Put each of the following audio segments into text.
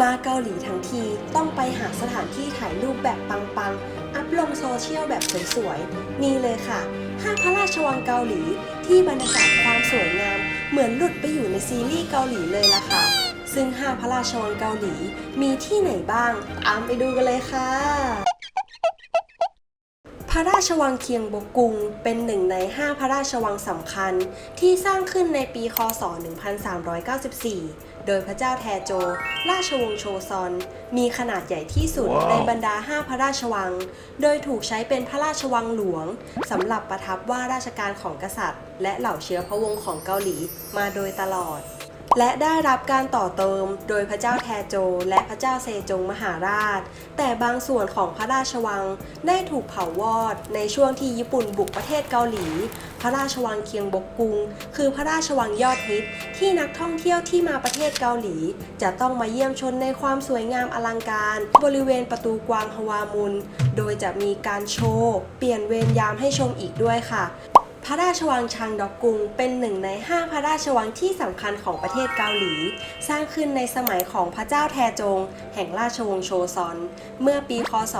มาเกาหลีทั้งทีต้องไปหาสถานที่ถ่ายรูปแบบปังๆ อัพลงโซเชียลแบบสวยๆ นี่เลยค่ะ ห้างพระราชวังเกาหลีที่บรรยากาศความสวยงาม เหมือนหลุดไปอยู่ในซีรีส์เกาหลีเลยล่ะค่ะ ซึ่งห้างพระราชวังเกาหลีมีที่ไหนบ้าง ตามไปดูกันเลยค่ะ ระราชวังเคียงบกุง เป็นหนึ่งในห้าพระราชวังสำคัญ ที่สร้างขึ้นในปีคศ 1394 โดยพระเจ้าแทโจ ราชวงศ์โชซอน มีขนาดใหญ่ที่สุดว้าวในบรรดา 5 พระราชวัง โดยถูกใช้เป็นพระราชวังหลวงสำหรับประทับว่าราชการของกษัตริย์ และเหล่าเชื้อพระวงศ์ของเกาหลีมาโดยตลอด และได้รับการต่อเติมโดยพระเจ้าแทโจและพระเจ้าเซจงมหาราช แต่บางส่วนของพระราชวังได้ถูกเผาวอดในช่วงที่ญี่ปุ่นบุกประเทศเกาหลี พระราชวังเคียงบกกุง คือพระราชวังยอดฮิตที่นักท่องเที่ยวที่มาประเทศเกาหลี จะต้องมาเยี่ยมชมในความสวยงามอลังการ บริเวณประตูกวางฮวามุน โดยจะมีการโชว์ เปลี่ยนเวรยามให้ชมอีกด้วยค่ะ พระราชวังชางดอกกุง เป็นหนึ่งใน 5 พระราชวังที่สำคัญของประเทศเกาหลี สร้างขึ้นในสมัยของพระเจ้าแทจง แห่งราชวงศ์โชซอน เมื่อปีคศ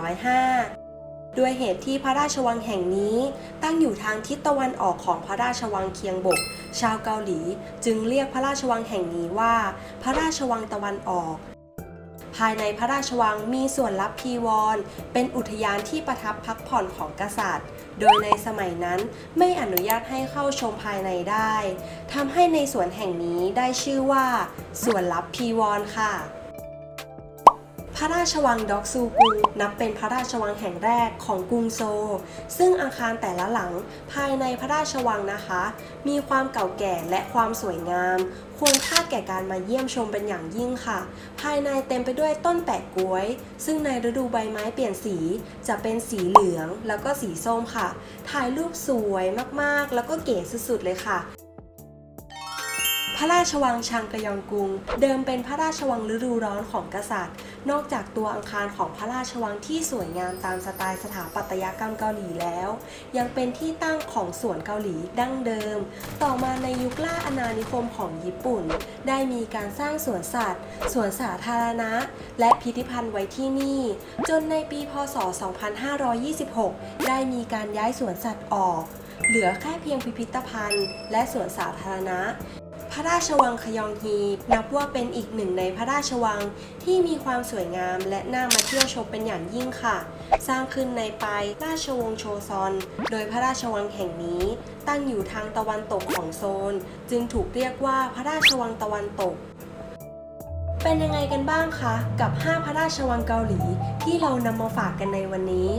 1405ด้วยเหตุที่พระราชวังแห่งนี้ตั้งอยู่ทางทิศตะวันออกของพระราชวังเคียงบก ชาวเกาหลี จึงเรียกพระราชวังแห่งนี้ว่า พระราชวังตะวันออก ภายในพระราชวังมีส่วนลับพีวร เป็นอุทยานที่ประทับพักผ่อนของกษัตริย์ โดยในสมัยนั้นไม่อนุญาตให้เข้าชมภายในได้ทำให้ในสวนแห่งนี้ได้ชื่อว่าสวนลับพีวรค่ะ พระราชวังด็อกซูกุงนับเป็นพระราชวังแห่งแรกของกรุงโซ ซึ่งอาคารแต่ละหลังภายในพระราชวังนะคะ มีความเก่าแก่และความสวยงาม ควรค่าแก่การมาเยี่ยมชมเป็นอย่างยิ่งค่ะ ภายในเต็มไปด้วยต้นแปะกล้วย ซึ่งในฤดูใบไม้เปลี่ยนสี จะเป็นสีเหลืองแล้วก็สีส้มค่ะ ถ่ายรูปสวยมากๆ แล้วก็เก๋สุดๆเลยค่ะ พระราชวังชางกยองกุง เดิมเป็นพระราชวังฤดูร้อนของกษัตริย์ นอกจากตัวอังคารของพระราชวังที่สวยงามตามสไตล์สถาปัตยกรรมเกาหลีแล้ว ยังเป็นที่ตั้งของสวนเกาหลีดั้งเดิม ต่อมาในยุคล่าอาณานิคมของญี่ปุ่น ได้มีการสร้างสวนสัตว์ สวนสาธารณะ และพิพิธภัณฑ์ไว้ที่นี่ จนในปีพศ 2526 ได้มีการย้ายสวนสัตว์ออก เหลือแค่เพียงพิพิธภัณฑ์ และสวนสาธารณะ พระราชวังคยองฮี นับว่าเป็นอีกหนึ่งในพระราชวังที่มีความสวยงามและน่ามาเที่ยวชมเป็นอย่างยิ่งค่ะ สร้างขึ้นในปลายราชวงศ์โชซอน โดยพระราชวังแห่งนี้ ตั้งอยู่ทางตะวันตกของโซน จึงถูกเรียกว่าพระราชวังตะวันตกเป็นยังไงกันบ้างคะกับ 5 พระราชวังเกาหลี ที่เรานำมาฝากกันในวันนี้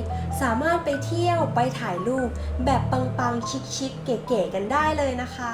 สามารถไปเที่ยวไปถ่ายรูป แบบปังๆ ชิคๆเก๋ๆกันได้เลยนะคะ